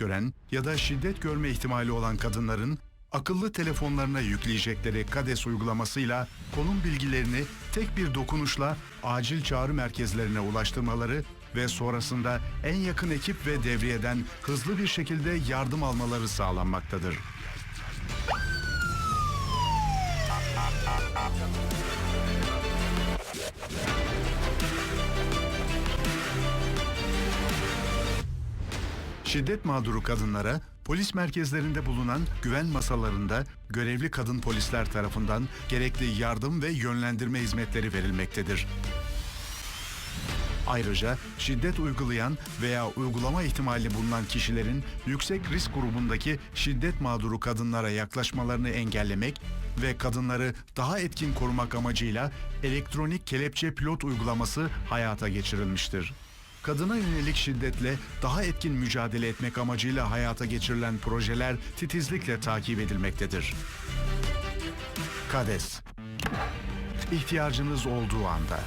gören ya da şiddet görme ihtimali olan kadınların akıllı telefonlarına yükleyecekleri KADES uygulamasıyla konum bilgilerini tek bir dokunuşla acil çağrı merkezlerine ulaştırmaları ve sonrasında en yakın ekip ve devriyeden hızlı bir şekilde yardım almaları sağlanmaktadır. Şiddet mağduru kadınlara polis merkezlerinde bulunan güven masalarında görevli kadın polisler tarafından gerekli yardım ve yönlendirme hizmetleri verilmektedir. Ayrıca şiddet uygulayan veya uygulama ihtimali bulunan kişilerin yüksek risk grubundaki şiddet mağduru kadınlara yaklaşmalarını engellemek ve kadınları daha etkin korumak amacıyla elektronik kelepçe pilot uygulaması hayata geçirilmiştir. Kadına yönelik şiddetle daha etkin mücadele etmek amacıyla hayata geçirilen projeler titizlikle takip edilmektedir. KADES İhtiyacınız olduğu anda.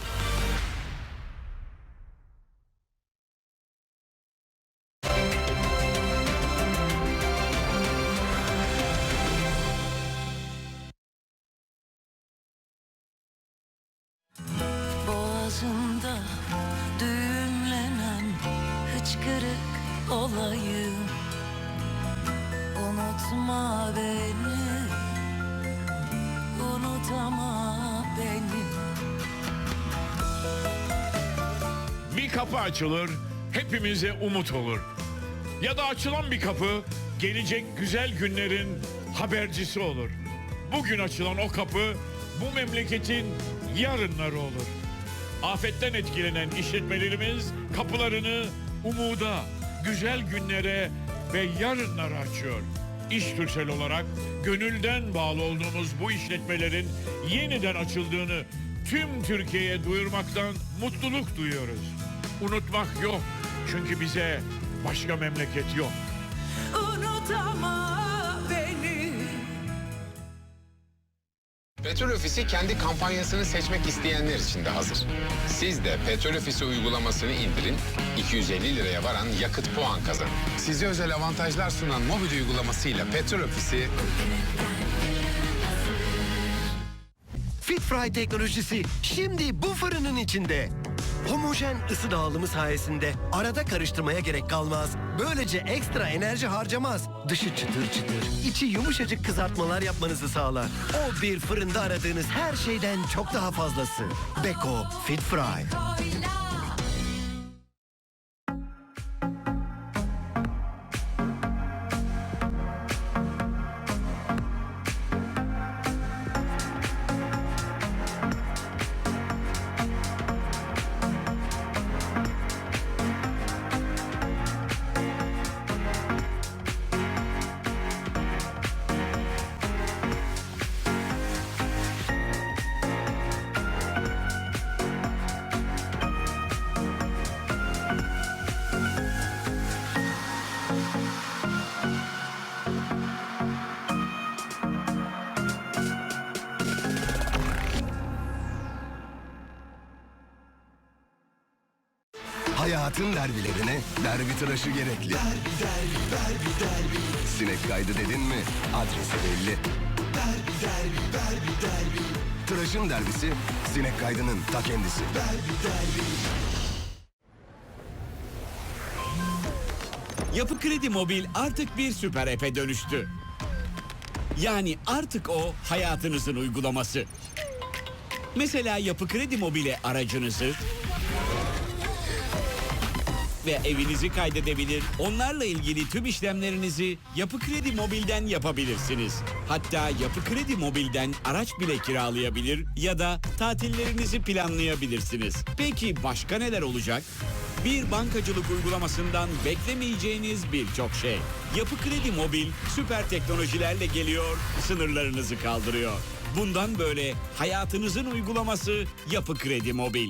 Boğazımda olayım Unutma beni Unutama beni Bir kapı açılır, hepimize umut olur. Ya da açılan bir kapı gelecek güzel günlerin habercisi olur. Bugün açılan o kapı bu memleketin yarınları olur. Afetten etkilenen işletmelerimiz kapılarını umuda, güzel günlere ve yarınlara açıyor. İş Türksel olarak gönülden bağlı olduğumuz bu işletmelerin yeniden açıldığını tüm Türkiye'ye duyurmaktan mutluluk duyuyoruz. Unutmak yok. Çünkü bize başka memleket yok. Unutama Petrol Ofisi kendi kampanyasını seçmek isteyenler için de hazır. Siz de Petrol Ofisi uygulamasını indirin, 250 liraya varan yakıt puan kazanın. Size özel avantajlar sunan mobil uygulamasıyla Petrol Ofisi Fit Fry teknolojisi şimdi bu fırının içinde. Homojen ısı dağılımı sayesinde arada karıştırmaya gerek kalmaz. Böylece ekstra enerji harcamaz. Dışı çıtır çıtır, içi yumuşacık kızartmalar yapmanızı sağlar. O bir fırında aradığınız her şeyden çok daha fazlası. Beko Fit Fry. Hayatın derbilerine derbi tıraşı gerekli. Derbi, derbi, derbi, derbi. Sinek kaydı dedin mi adresi belli. Derbi, derbi, derbi, derbi. Tıraşın derbisi sinek kaydının ta kendisi. Derbi, derbi. Yapı Kredi Mobil artık bir süper app'e dönüştü. Yani artık o hayatınızın uygulaması. Mesela Yapı Kredi Mobil'e aracınızı ve evinizi kaydedebilir, onlarla ilgili tüm işlemlerinizi Yapı Kredi Mobil'den yapabilirsiniz. Hatta Yapı Kredi Mobil'den araç bile kiralayabilir ya da tatillerinizi planlayabilirsiniz. Peki başka neler olacak? Bir bankacılık uygulamasından beklemeyeceğiniz birçok şey. Yapı Kredi Mobil süper teknolojilerle geliyor, sınırlarınızı kaldırıyor. Bundan böyle hayatınızın uygulaması Yapı Kredi Mobil.